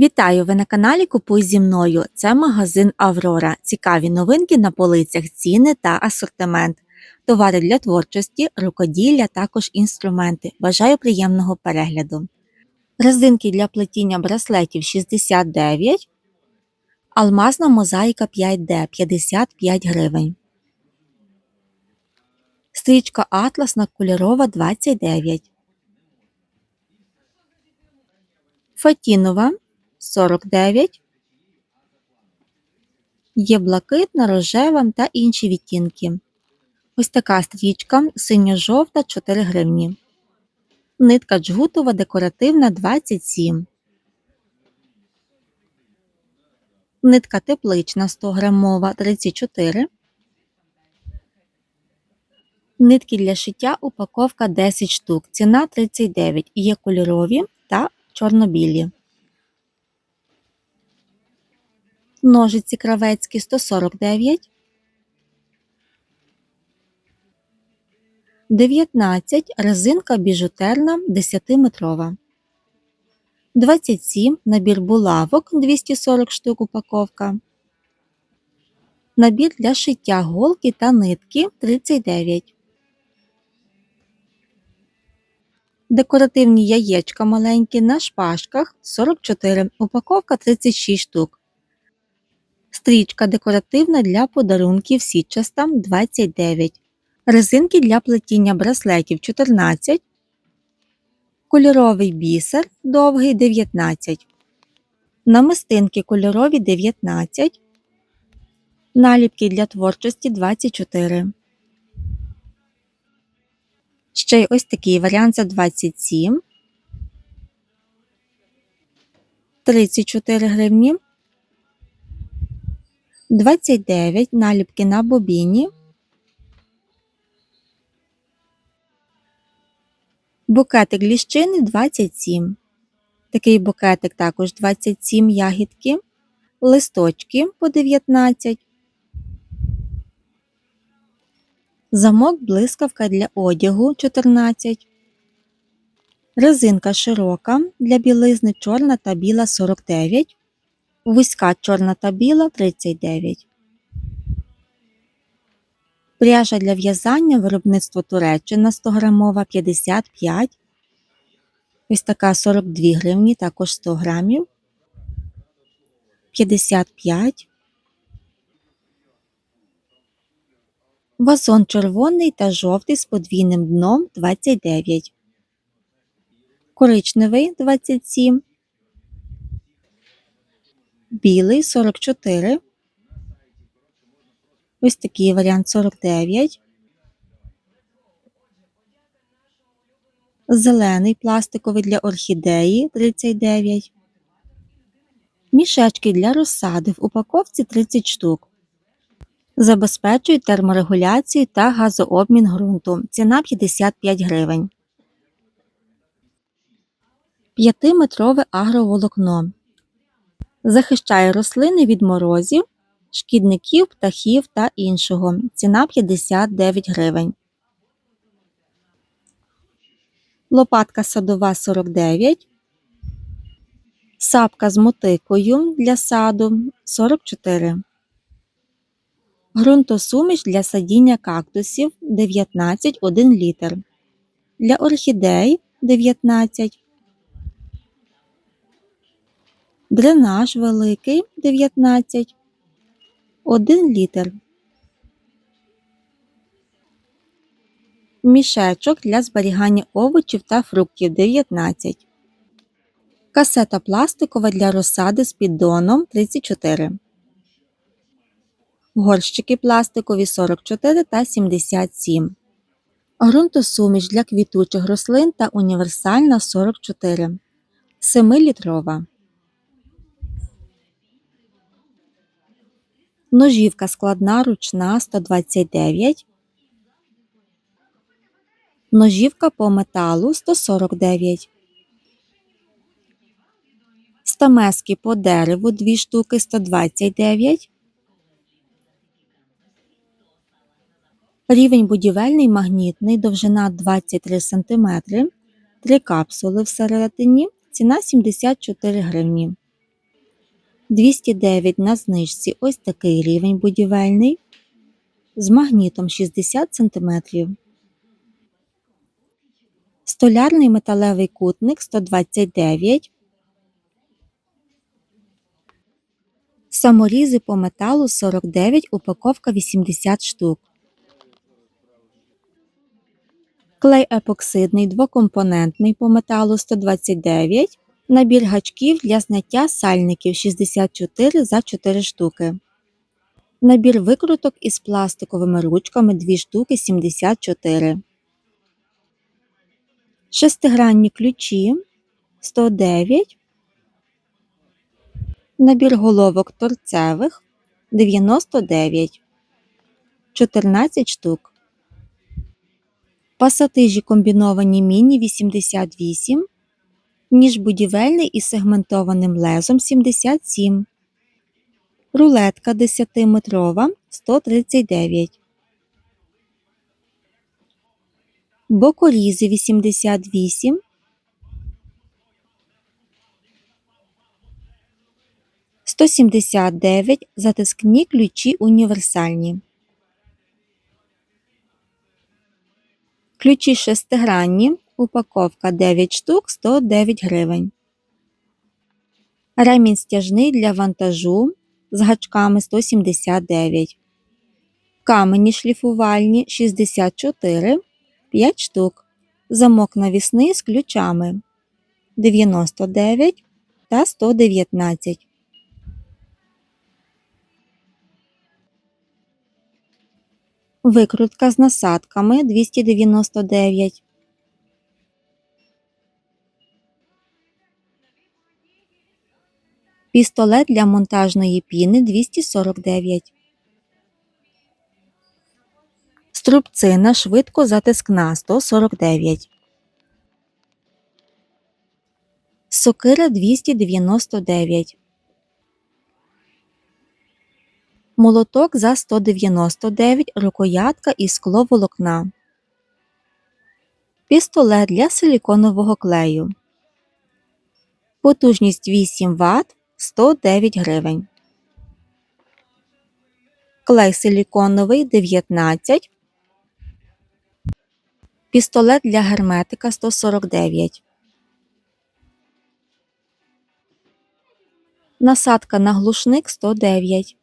Вітаю! Ви на каналі Купуй зі мною. Це магазин Аврора. Цікаві новинки на полицях, ціни та асортимент. Товари для творчості, рукоділля, також інструменти. Бажаю приємного перегляду. Резинки для плетіння браслетів 69, алмазна мозаїка 5D 55 гривень. Стрічка атласна кольорова 29. Фатінова 49. Є блакитна, рожева та інші відтінки. Ось така стрічка синьо-жовта 4 гривні. Нитка джгутова декоративна 27. Нитка теплична 100 грамова 34. Нитки для шиття упаковка 10 штук. Ціна 39. Є кольорові та чорно-білі. Ножиці кравецькі 149. 19 резинка біжутерна 10-метрова. 27 набір булавок 240 штук упаковка. Набір для шиття голки та нитки 39. Декоративні яєчка маленькі на шпажках 44. Упаковка 36 штук. Стрічка декоративна для подарунків сітчаста 29. Резинки для плетіння браслетів 14. Кольоровий бісер довгий 19. Намистинки кольорові 19. Наліпки для творчості 24. Ще й ось такий варіант за 27. 34 гривні. 29 наліпки на бобіні. Букетик ліщини 27. Такий букетик також 27 ягідки. Листочки по 19. Замок блискавка для одягу 14. Резинка широка для білизни чорна та біла 49. Вузька чорна та біла 39. Пряжа для в'язання виробництво Туреччина 100 грамова 55. Ось така 42 гривні, також 100 грамів. 55. Вазон червоний та жовтий з подвійним дном 29. Коричневий 27 білий 44. Ось такий варіант 49. Зелений пластиковий для орхідеї 39. Мішечки для розсади в упаковці 30 штук. Забезпечують терморегуляцію та газообмін ґрунту. Ціна 55 гривень. 5-метрове агроволокно захищає рослини від морозів, шкідників, птахів та іншого. Ціна 59 гривень. Лопатка садова 49. Сапка з мотикою для саду 44. Грунтосуміш для садіння кактусів 19 1 літр. Для орхідей 19. Дренаж великий 19, 1 літр. Мішечок для зберігання овочів та фруктів 19. Касета пластикова для розсади з піддоном 34. Горщики пластикові 44 та 77. Грунтосуміш для квітучих рослин та універсальна 44. 7-літрова. Ножівка складна ручна 129. Ножівка по металу 149. Стамески по дереву 2 штуки 129. Рівень будівельний магнітний, довжина 23 см. 3 капсули всередині. Ціна 74 гривні. 209 на знижці ось такий рівень будівельний з магнітом 60 см. Столярний металевий кутник 129 Саморізи по металу 49, упаковка 80 штук. Клей епоксидний двокомпонентний по металу 129. Набір гачків для зняття сальників 64 за 4 штуки. Набір викруток із пластиковими ручками 2 штуки 74. Шестигранні ключі 109. Набір головок торцевих 99. 14 штук. Пасатижі комбіновані міні 88. Ніж будівельний із сегментованим лезом 77. Рулетка 10-метрова 139. Бокорізи 88. Сто сімдесят дев'ять затискні ключі універсальні. Ключі шестигранні, упаковка 9 штук 109 гривень. Ремінь стяжний для вантажу з гачками 179. Камені шліфувальні 64 5 штук. Замок навісний з ключами 99 та 119. Викрутка з насадками 299. Пістолет для монтажної піни 249. Струбцина швидко затискна 149. Сокира 299. Молоток за 199, рукоятка і скло волокна. Пістолет для силіконового клею. Потужність 8 Вт 109 гривень. Клей силіконовий 19. Пістолет для герметика 149. Насадка на глушник 109.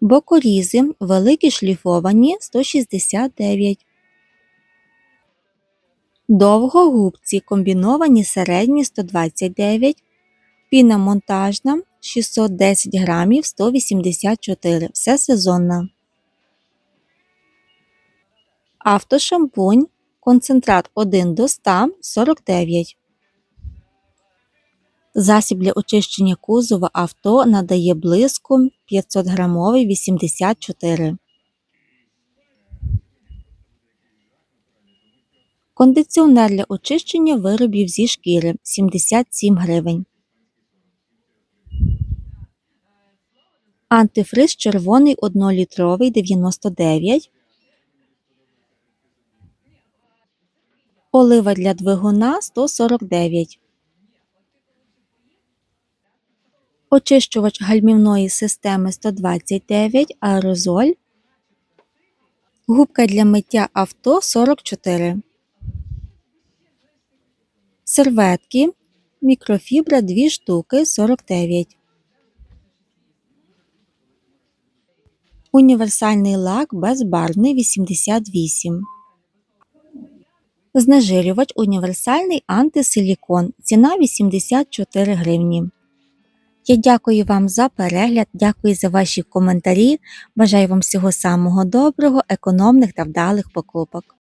Бокорізи великі шліфовані 169. Довгогубці комбіновані середні 129. Піна монтажна 610 грамів 184. Все сезонна. Автошампунь. Концентрат 1 до 100 49. Засіб для очищення кузова авто надає блиску 500 грамовий 84. Кондиціонер для очищення виробів зі шкіри 77 гривень. Антифриз червоний 1-літровий 99. Олива для двигуна 149. Очищувач гальмівної системи 129 аерозоль. Губка для миття авто 44. Серветки. Мікрофібра 2 штуки 49. Універсальний лак безбарвний 88. Знежирювач універсальний антисилікон. Ціна 84 гривні. Я дякую вам за перегляд, дякую за ваші коментарі. Бажаю вам всього самого доброго, економних та вдалих покупок.